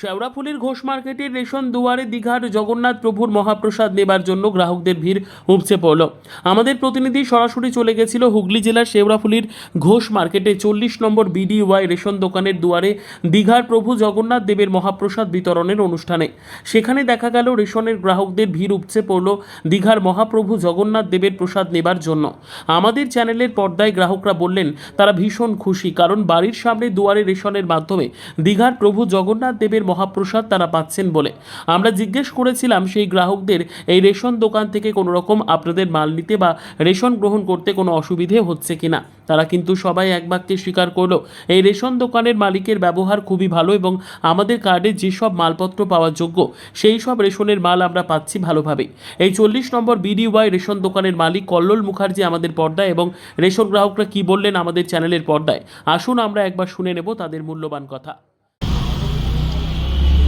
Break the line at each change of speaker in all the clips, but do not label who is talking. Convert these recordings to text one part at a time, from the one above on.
শেওড়াফুলির ঘোষ মার্কেটের রেশন দুয়ারে দীঘার জগন্নাথ প্রভুর মহাপ্রসাদ নেবার জন্য গ্রাহকদের ভিড় উপচে পড়ল। আমাদের প্রতিনিধি সরাসরি চলে গেছিল হুগলি জেলার শেওড়াফুলির ঘোষ মার্কেটে চল্লিশ নম্বর বিডিওয়াই রেশন দোকানের দুয়ারে দীঘার প্রভু জগন্নাথ দেবের মহাপ্রসাদ বিতরণের অনুষ্ঠানে। সেখানে দেখা গেল রেশনের গ্রাহকদের ভিড় উপচে পড়ল দীঘার মহাপ্রভু জগন্নাথ দেবের প্রসাদ নেবার জন্য। আমাদের চ্যানেলের পর্দায় গ্রাহকরা বললেন, তারা ভীষণ খুশি কারণ বাড়ির সামনে দুয়ারে রেশনের মাধ্যমে দীঘার প্রভু জগন্নাথ দেবের মহাপ্রসাদ তারা পাচ্ছেন বলে। আমরা জিজ্ঞেস করেছিলাম সেই গ্রাহকদের, এই রেশন দোকান থেকে কোনো রকম আপনাদের মাল নিতে বা রেশন গ্রহণ করতে কোনো অসুবিধে হচ্ছে কিনা? তারা কিন্তু সবাই এক বাক্যে স্বীকার করল, এই রেশন দোকানের মালিকের ব্যবহার খুবই ভালো এবং আমাদের কার্ডে যেসব মালপত্র পাওয়ার যোগ্য, সেই সব রেশনের মাল আমরা পাচ্ছি ভালোভাবে। এই চল্লিশ নম্বর বিডিওয়াই রেশন দোকানের মালিক কল্লোল মুখার্জি আমাদের পর্দায় এবং রেশন গ্রাহকরা কি বললেন আমাদের চ্যানেলের পর্দায়। আসুন আমরা একবার শুনে নেব তাদের মূল্যবান কথা।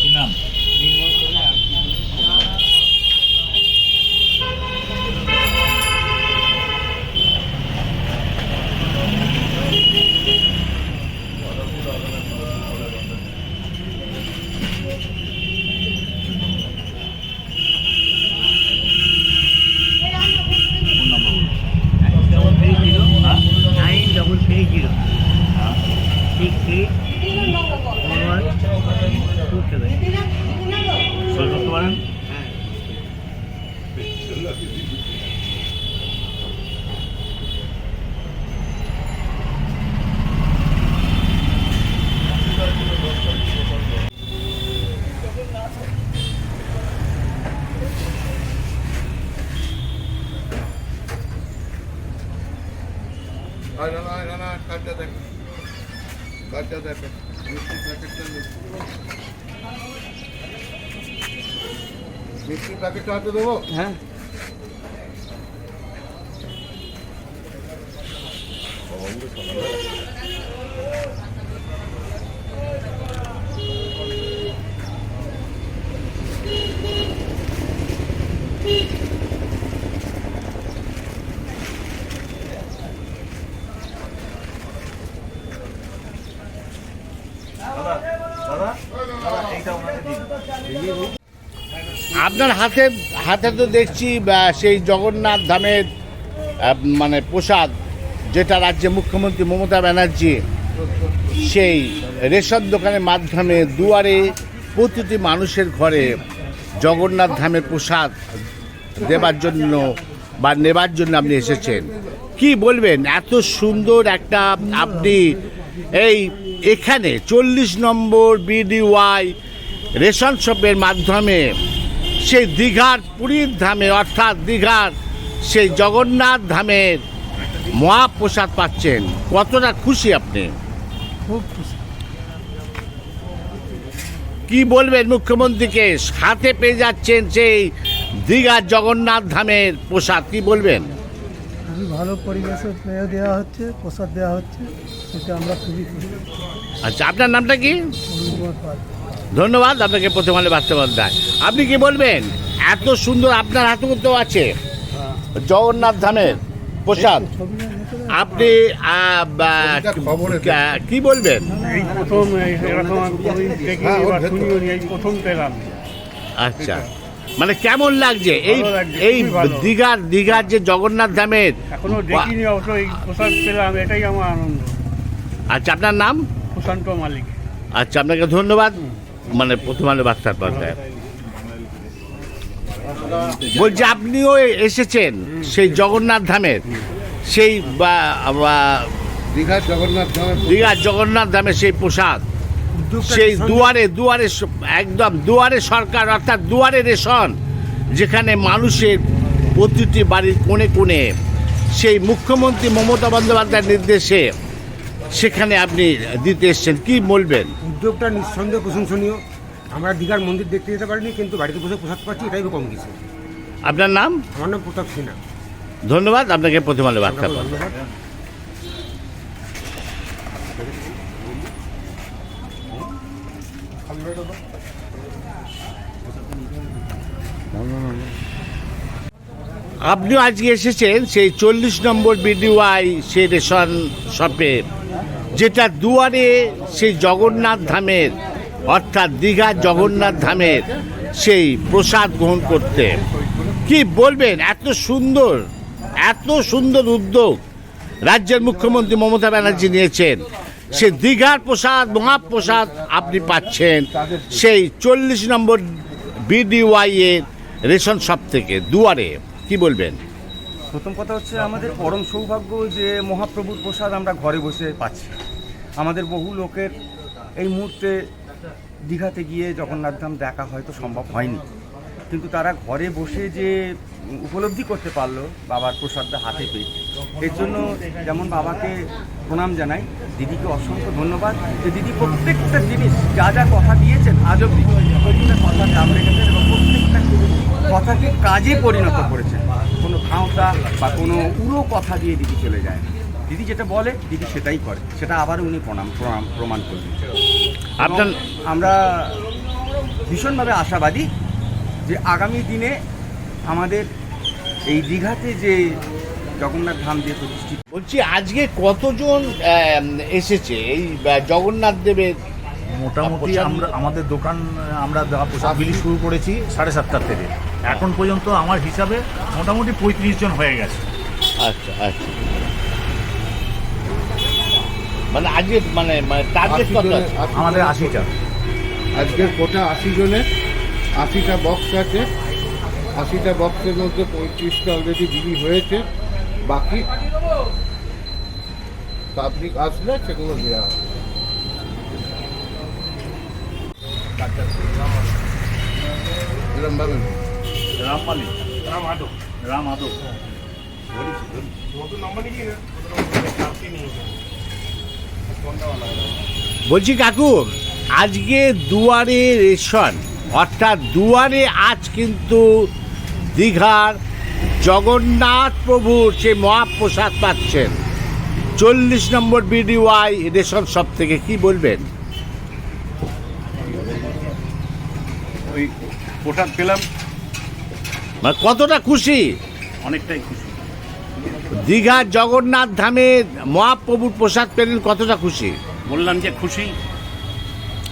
কি নাম ফোন নাম্বার বলুন
double three zero
হ্যাঁ
nine double three zero
হ্যাঁ
six three one one two seven.
সই করতে পারেন
আয় না, না, না, না, কার্ডটা দেখ। কার্ডটা দেখ। মিষ্টির প্যাকেটটা নে। মিষ্টির প্যাকেটটা হাতে দেবো
হ্যাঁ
দাদা দাদা দাদা এইটা ওনাকে দিন
আপনার হাতে হাতে তো দেখছি সেই জগন্নাথ ধামের মানে প্রসাদ, যেটা রাজ্যে মুখ্যমন্ত্রী মমতা ব্যানার্জি সেই রেশন দোকানের মাধ্যমে দুয়ারে প্রতিটি মানুষের ঘরে জগন্নাথ ধামের প্রসাদ দেবার জন্য বা নেবার জন্য আপনি এসেছেন। কি বলবেন? এত সুন্দর একটা আপনি এই এখানে চল্লিশ নম্বর বিডিওয়াই রেশন শপের মাধ্যমে সেই দীঘার পুরীর ধামে অর্থাৎ দীঘার সেই জগন্নাথ ধামের মহাপ্রসাদ পাচ্ছেন। কতটা খুশি আপনি?
খুব খুশি।
কি বলবেন মুখ্যমন্ত্রীকে? হাতে পেয়ে যাচ্ছেন সেই দীঘার জগন্নাথ ধামের প্রসাদ কি বলবেন?
খুবই ভালো পরিবেশে পেয়ে দেওয়া হচ্ছে প্রসাদ দেওয়া হচ্ছে এতে আমরা খুবই খুশি।
আচ্ছা আপনার নামটা কি? ধন্যবাদ আপনাকে প্রথম আলো বাস্তবতায় আপনি কি বলবেন? এত সুন্দর আপনার হাতেও তো আছে জগন্নাথ ধামের প্রসাদ। আপনি কা- বলবেন?
হ্যাঁ,
পেলাম।
আচ্ছা। মানে কেমন লাগছে? এই এই। দীঘার দীঘার যে জগন্নাথ ধামের
এখনও দেখিনি অবশ্য এই প্রসাদ পেলাম এটাই আমার আনন্দ।
আচ্ছা আপনার নাম?
প্রশান্ত মালিক।
আচ্ছা আপনাকে ধন্যবাদ। মানে প্রথম আলো বার্তার পর্দায়। বলছি আপনিও এসেছেন সেই জগন্নাথ ধামের? সেই বা-
দীঘার জগন্নাথ ধামের
দীঘার জগন্নাথ ধামের সেই প্রসাদ? সেই দুয়ারে দুয়ারে একদম দুয়ারে সরকার অর্থাৎ দুয়ারে রেশন যেখানে মানুষের প্রতিটি বাড়ির কোণে কোণে সেই মুখ্যমন্ত্রী মমতা বন্দ্যোপাধ্যায়ের নির্দেশে সেখানে আপনি দিতে এসছেন। কি বলবেন?
উদ্যোগটা নিঃসন্দেহে প্রশংসনীয়। আমরা দীঘার মন্দির দেখতে যেতে পারিনি কিন্তু বাড়িতে বসে প্রসাদ পাচ্ছি এটাই কম কিছু।
আপনার নাম?
আমার নাম প্রতাপ সিনহা।
ধন্যবাদ আপনাকে প্রথম বার্তা
ধন্যবাদ
আপনি আজকে এসেছেন সেই চল্লিশ নম্বর বিডিওয়াই সেই রেশন শপে। যেটা দুয়ারে সেই জগন্নাথ ধামের, অর্থাৎ দীঘা জগন্নাথ ধামের সেই প্রসাদ গ্রহণ করতে। কি বলবেন? এত সুন্দর এত সুন্দর উদ্যোগ রাজ্যের মুখ্যমন্ত্রী মমতা ব্যানার্জি নিয়েছেন। সে দীঘার প্রসাদ, মহাপ্রসাদ আপনি পাচ্ছেন। সেই চল্লিশ নম্বর বিডিওয়াই এর রেশন শপ থেকে, দুয়ারে। কি বলবেন?
প্রথম কথা হচ্ছে আমাদের পরম সৌভাগ্য যে মহাপ্রভুর প্রসাদ আমরা ঘরে বসে পাচ্ছি। আমাদের বহু লোকের এই মুহূর্তে দীঘাতে গিয়ে জগন্নাথ ধাম দেখা হয়তো সম্ভব হয়নি। কিন্তু তারা ঘরে বসে যে উপলব্ধি করতে পারল বাবার প্রসাদটা হাতে পেয়ে। এর জন্য যেমন বাবাকে প্রণাম জানাই, দিদিকে অসংখ্য ধন্যবাদ যে দিদি প্রত্যেকটা জিনিস যা যা কথা দিয়েছেন আজ অব্দি প্রত্যেকটা দাম রেখেছেন এবং প্রত্যেকটা কথাকে কাজে পরিণত করেছেন। কোনো ভাঁওতা বা কোনো উড়ো কথা দিয়ে দিদি চলে যায় না। দিদি যেটা বলে দিদি সেটাই করে। সেটা আবারও উনি প্রণাম প্রণাম প্রমাণ করলেন
আপনার
আমরা ভীষণভাবে আশাবাদী যে আগামী দিনে আমাদের এই দীঘাতে যে জগন্নাথ ধাম দিয়ে প্রতিষ্ঠিত
বলছি আজকে কতজন এসেছে? এই জগন্নাথ দেবের
মোটামুটি আমরা আমাদের দোকান আমরা প্রসাদ বিলি শুরু করেছি সাড়ে সাতটার থেকে। এখন পর্যন্ত আমার হিসাবে মোটামুটি পঁয়ত্রিশ জন হয়ে গেছে।
আচ্ছা আচ্ছা। মানে আজকে মানে মানে টার্গেট কত
জনের-
আছে?
আশি
আমাদের আশিটা।
আজকের কোটা আশি জনের। আশিটা বক্স আছে। আশিটা বক্সের মধ্যে পঁয়ত্রিশটা অলরেডি বিলি হয়েছে। বাকি পাবলিক আসলে সেগুলো দেওয়া হবে।
বলছি কাকু, আজকে দুয়ারে রেশন, অর্থাৎ দুয়ারে আজ কিন্তু দীঘার জগন্নাথ প্রভুর সে মহাপ্রসাদ পাচ্ছেন। চল্লিশ নম্বর বিডিওয়াই রেশন সব থেকে কি বলবেন?
ওই প্রসাদ পেলাম।
মানে কতটা খুশি?
অনেকটাই খুশি।
দীঘার জগন্নাথ ধামের মহাপ্রভুর প্রসাদ পেলেন কতটা খুশি?
বললাম যে খুশি।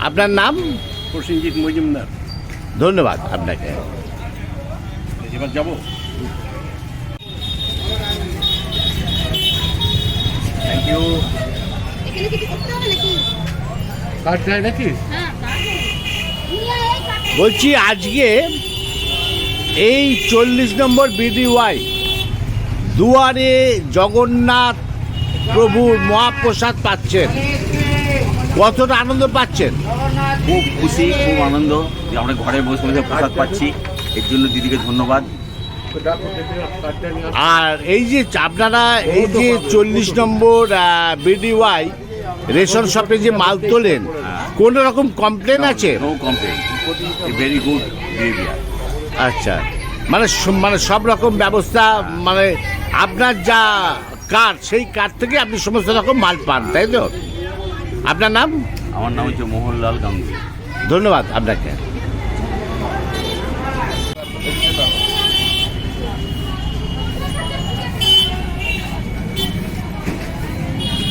আপনার নাম?
প্রসেনজিৎ মজুমদার।
ধন্যবাদ আপনাকে।
এবার যাব। থ্যাংক ইউ
এখানে কিছু নাকি?
কার্ড দেয় নাকি
হ্যাঁ তাহলে নিয়ে আয়, এই কাঠটা।
বলছি আজকে এই চল্লিশ নম্বর বিডিওয়াই দুয়ারে জগন্নাথ প্রভুর মহাপ্রসাদ পাচ্ছেন। কতটা আনন্দ পাচ্ছেন?
খুব খুশি খুব আনন্দ যে আমরা ঘরে বসে বসে প্রসাদ পাচ্ছি। এর জন্য দিদিকে ধন্যবাদ।
আর এই যে আপনারা এই যে চল্লিশ নম্বর বিডিওয়াই রেশন শপে যে মাল তোলেন কোন রকম কমপ্লেন আছে?
No complain very good behaviour
আচ্ছা মানে মানে সব রকম ব্যবস্থা মানে আপনার যা কার্ড সেই কার্ড থেকে আপনি সমস্ত রকম মাল পান তাই তো? আপনার নাম?
আমার নাম হচ্ছে মোহনলাল গাঙ্গুলি।
ধন্যবাদ আপনাকে।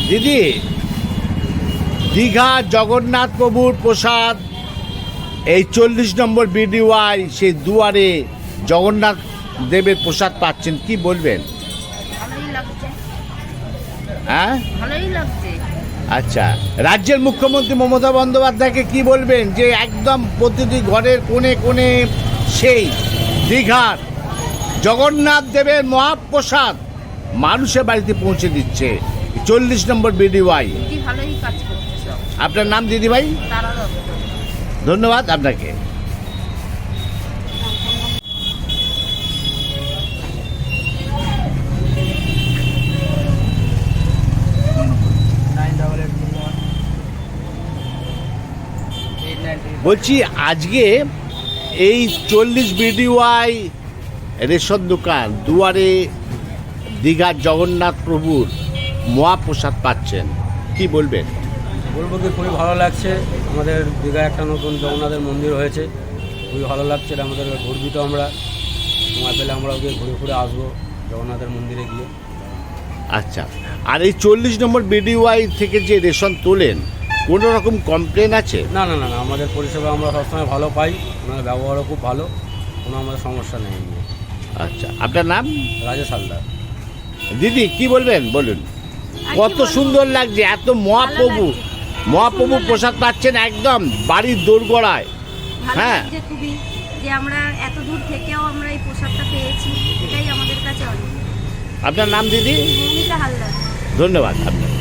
দিদি দীঘা জগন্নাথ প্রভুর প্রসাদ। এই চল্লিশ নম্বর বিডিওয়াই সেই দুয়ারে জগন্নাথ দেবের প্রসাদ পাচ্ছেন। কি বলবেন? হ্যাঁ? আচ্ছা রাজ্যের মুখ্যমন্ত্রী মমতা বন্দ্যোপাধ্যায়কে কি বলবেন? যে একদম প্রতিটি ঘরের কোণে কোণে সেই দীঘার জগন্নাথ দেবের মহাপ্রসাদ মানুষের বাড়িতে পৌঁছে দিচ্ছে। চল্লিশ নম্বর বিডিওয়াই
দিদি ভালোই কাজ করছে সব
আপনার নাম
তারা দত্ত
ধন্যবাদ আপনাকে। বলছি, আজকে এই চল্লিশ বিডিওয়াই রেশন দোকান দুয়ারে দীঘার জগন্নাথ প্রভুর মহাপ্রসাদ পাচ্ছেন। কি বলবেন?
বলব কি খুবই ভালো লাগছে। আমাদের দীঘায় একটা নতুন জগন্নাথের মন্দির হয়েছে। খুবই ভালো লাগছে এটা আমাদের গর্বিত আমরা। সময় পেলে আমরা ওকে ঘুরে ঘুরে আসব জগন্নাথের মন্দিরে গিয়ে।
আচ্ছা আর এই চল্লিশ নম্বর বিডিওয়াই থেকে যে রেশন তোলেন কোনো রকম কমপ্লেন আছে?
না না না না আমাদের পরিষেবা আমরা সবসময় ভালো পাই ওনার ব্যবহারও খুব ভালো কোনো আমাদের সমস্যা নেই।
আচ্ছা আপনার নাম?
রাজেশ হালদার।
দিদি কি বলবেন? বলুন। কত সুন্দর লাগছে এত মহাপ্রভু। মহাপ্রভু প্রসাদ পাচ্ছেন একদম বাড়ির দোরগোড়ায়। হ্যাঁ।
খুবই যে আমরা এত দূর থেকেও আমরা এই পোশাকটা পেয়েছি এটাই আমাদের কাছে অনেক।
আপনার নাম দিদি?
হালদার।
ধন্যবাদ আপনার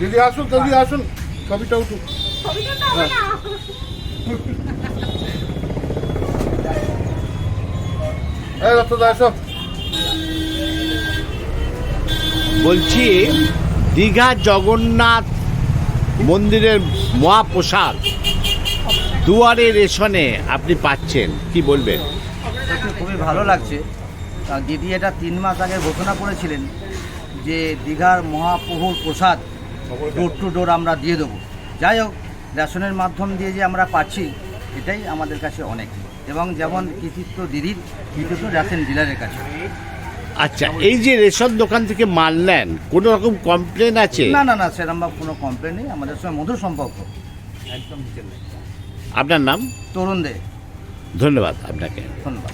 দিদি আসুন দিদি আসুন। ছবিটা উঠুন এই রক্তদা
বলছি, দীঘা জগন্নাথ মন্দিরের মহাপ্রসাদ দুয়ারে রেশনে আপনি পাচ্ছেন, কি বলবেন?
খুবই ভালো লাগছে। দিদি এটা তিন মাস আগে ঘোষণা করেছিলেন যে দীঘার মহাপ্রভুর প্রসাদ ডোর টু ডোর আমরা দিয়ে দেবো। যাই হোক, রেশনের মাধ্যম দিয়ে যে আমরা পাচ্ছি, এটাই আমাদের কাছে অনেক। এবং যেমন কৃতিত্ব দিদির কৃতিত্ব রেশন ডিলারের কাছে।
আচ্ছা এই যে রেশন দোকান থেকে মাল নেন কোনো রকম কমপ্লেন আছে?
না না না সেরকম কোনো কমপ্লেন নেই। আমাদের সঙ্গে মধুর সম্পর্ক। একদম
আপনার নাম?
তরুণ দে।
ধন্যবাদ আপনাকে।
ধন্যবাদ।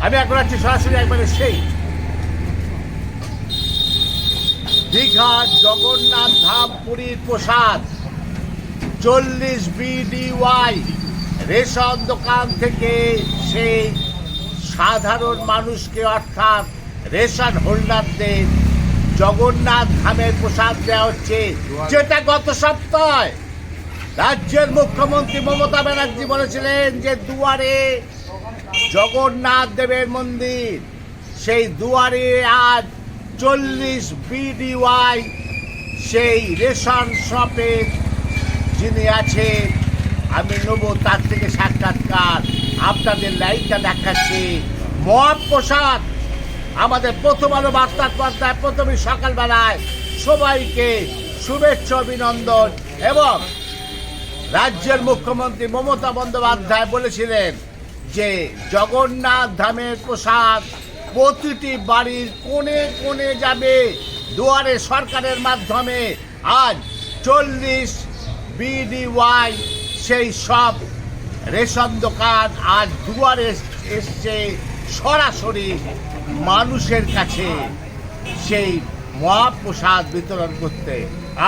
আমি এখন আছি সরাসরি একবারে সেই দীঘা জগন্নাথ ধাম পুরীর প্রসাদ চল্লিশ বিডিওয়াই রেশন দোকান থেকে সেই সাধারণ মানুষকে অর্থাৎ রেশন হোল্ডারদের জগন্নাথ ধামের প্রসাদ দেওয়া হচ্ছে, যেটা গত সপ্তাহে রাজ্যের মুখ্যমন্ত্রী মমতা ব্যানার্জি বলেছিলেন যে দুয়ারে জগন্নাথ দেবের মন্দির। সেই দুয়ারে আজ চল্লিশ বিডিওয়াই সেই রেশন শপের যিনি আছেন আমি নেব তার থেকে সাক্ষাৎকার। আপনাদের লাইনটা দেখাচ্ছি। মহাপ্রসাদ, আমাদের প্রথম আলো বার্তার পর্দায়, প্রথমে সকালবেলায় সবাইকে শুভেচ্ছা, অভিনন্দন এবং রাজ্যের মুখ্যমন্ত্রী মমতা বন্দ্যোপাধ্যায় বলেছিলেন যে, জগন্নাথ ধামের প্রসাদ প্রতিটি বাড়ির কোণে কোণে যাবে। দুয়ারে সরকারের মাধ্যমে আজ চল্লিশ বিডিওয়াই সেই সব রেশন দোকান আজ দুয়ারে এসছে সরাসরি মানুষের কাছে সেই মহাপ্রসাদ বিতরণ করতে।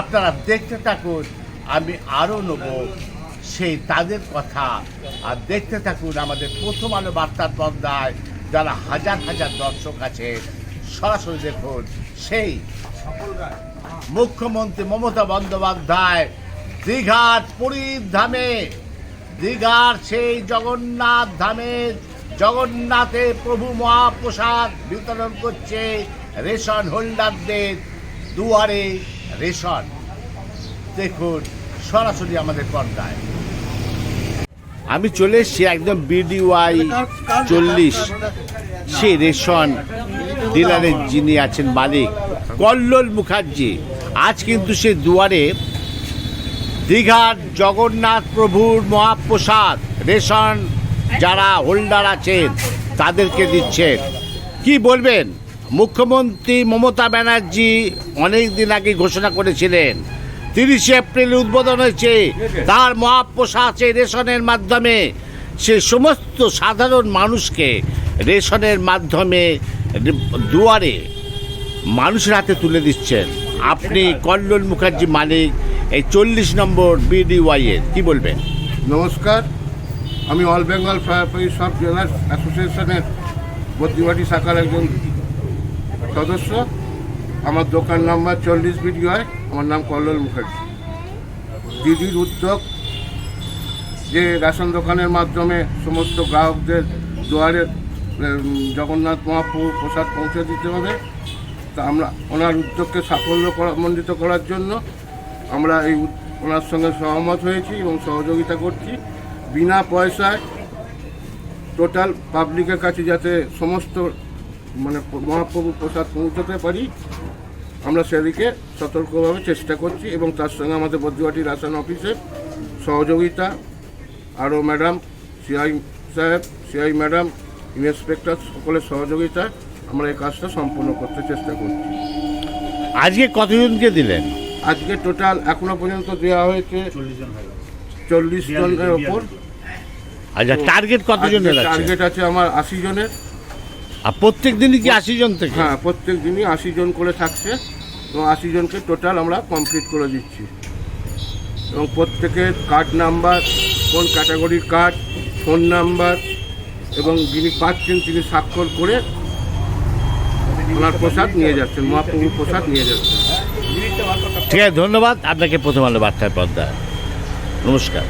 আপনারা দেখতে থাকুন আমি আরও নেব সেই তাদের কথা। আর দেখতে থাকুন আমাদের প্রথম আলো বার্তার পর্দায় যারা হাজার হাজার দর্শক আছে সরাসরি দেখুন সেই মুখ্যমন্ত্রী মমতা বন্দ্যোপাধ্যায় দীঘার পুরীর ধামে, দীঘার সেই জগন্নাথ ধামের জগন্নাথে প্রভু মহাপ্রসাদ বিতরণ করছে রেশন হোল্ডারদের দুয়ারে রেশন। দেখুন, সরাসরি আমাদের পর্দায়। আমি চলে এসেছি একদম বিডিওয়াই চল্লিশ। সে রেশন ডিলারের যিনি আছেন মালিক, কল্লোল মুখার্জি। আজ কিন্তু সে দুয়ারে দীঘার জগন্নাথ প্রভুর মহাপ্রসাদ রেশন যারা হোল্ডার আছেন, তাদেরকে দিচ্ছেন। কি বলবেন? মুখ্যমন্ত্রী মমতা ব্যানার্জি অনেক দিন আগে ঘোষণা করেছিলেন, তিরিশে এপ্রিল উদ্বোধন হয়েছে। তার মহাপ্রসাদ রেশনের মাধ্যমে, সে সমস্ত সাধারণ মানুষকে রেশনের মাধ্যমে দুয়ারে মানুষের হাতে তুলে দিচ্ছেন। আপনি কল্লোল মুখার্জি মালিক এই চল্লিশ নম্বর বিডিওয়াই এর কি বলবেন
নমস্কার, আমি অল বেঙ্গল ফায়ার সব জেলার অ্যাসোসিয়েশনের বদ্রিবাটি শাখার একজন সদস্য। আমার দোকান নাম্বার চল্লিশ বিডিওয় আমার নাম কল্লোল মুখার্জি। দিদির উদ্যোগ, যে রেশন দোকানের মাধ্যমে সমস্ত গ্রাহকদের দুয়ারে জগন্নাথ মহাপ্রভু প্রসাদ পৌঁছে দিতে হবে। তা আমরা, ওনার উদ্যোগকে সাফল্য মণ্ডিত করার জন্য আমরা এই ওনার সঙ্গে সহমত হয়েছি এবং সহযোগিতা করছি। বিনা পয়সায় টোটাল পাবলিকের কাছে যাতে সমস্ত মানে মহাপ্রভু প্রসাদ পৌঁছতে পারি, আমরা সেদিকে সতর্কভাবে চেষ্টা করছি এবং তার সঙ্গে আমাদের বদ্রিবাটি রাসায়ন অফিসের সহযোগিতা, আরও ম্যাডাম, সিআই সাহেব, সিআই ম্যাডাম, ইন্সপেক্টর সকলের সহযোগিতা আমরা এই কাজটা সম্পূর্ণ করতে চেষ্টা করছি।
আজকে কতজনকে দিলেন?
আজকে টোটাল এখনও পর্যন্ত দেওয়া হয়েছে
চল্লিশ
জনের ওপর।
আচ্ছা টার্গেট কতজনের আছে?
টার্গেট আছে আমার আশি জনের।
আর প্রত্যেক দিনই কি আশি জন থেকে?
হ্যাঁ প্রত্যেক দিনই আশি জন করে থাকছে। এবং আশি জনকে টোটাল আমরা কমপ্লিট করে দিচ্ছি। এবং প্রত্যেকের কার্ড নাম্বার কোন ক্যাটাগরির কার্ড ফোন নাম্বার এবং যিনি পাচ্ছেন তিনি স্বাক্ষর করে ওনার প্রসাদ নিয়ে যাচ্ছেন মহাপ্রভুর প্রসাদ নিয়ে যাচ্ছেন।
ঠিক আছে ধন্যবাদ। আপনাকে প্রথম আলো বার্তায় পদ্মা নমস্কার।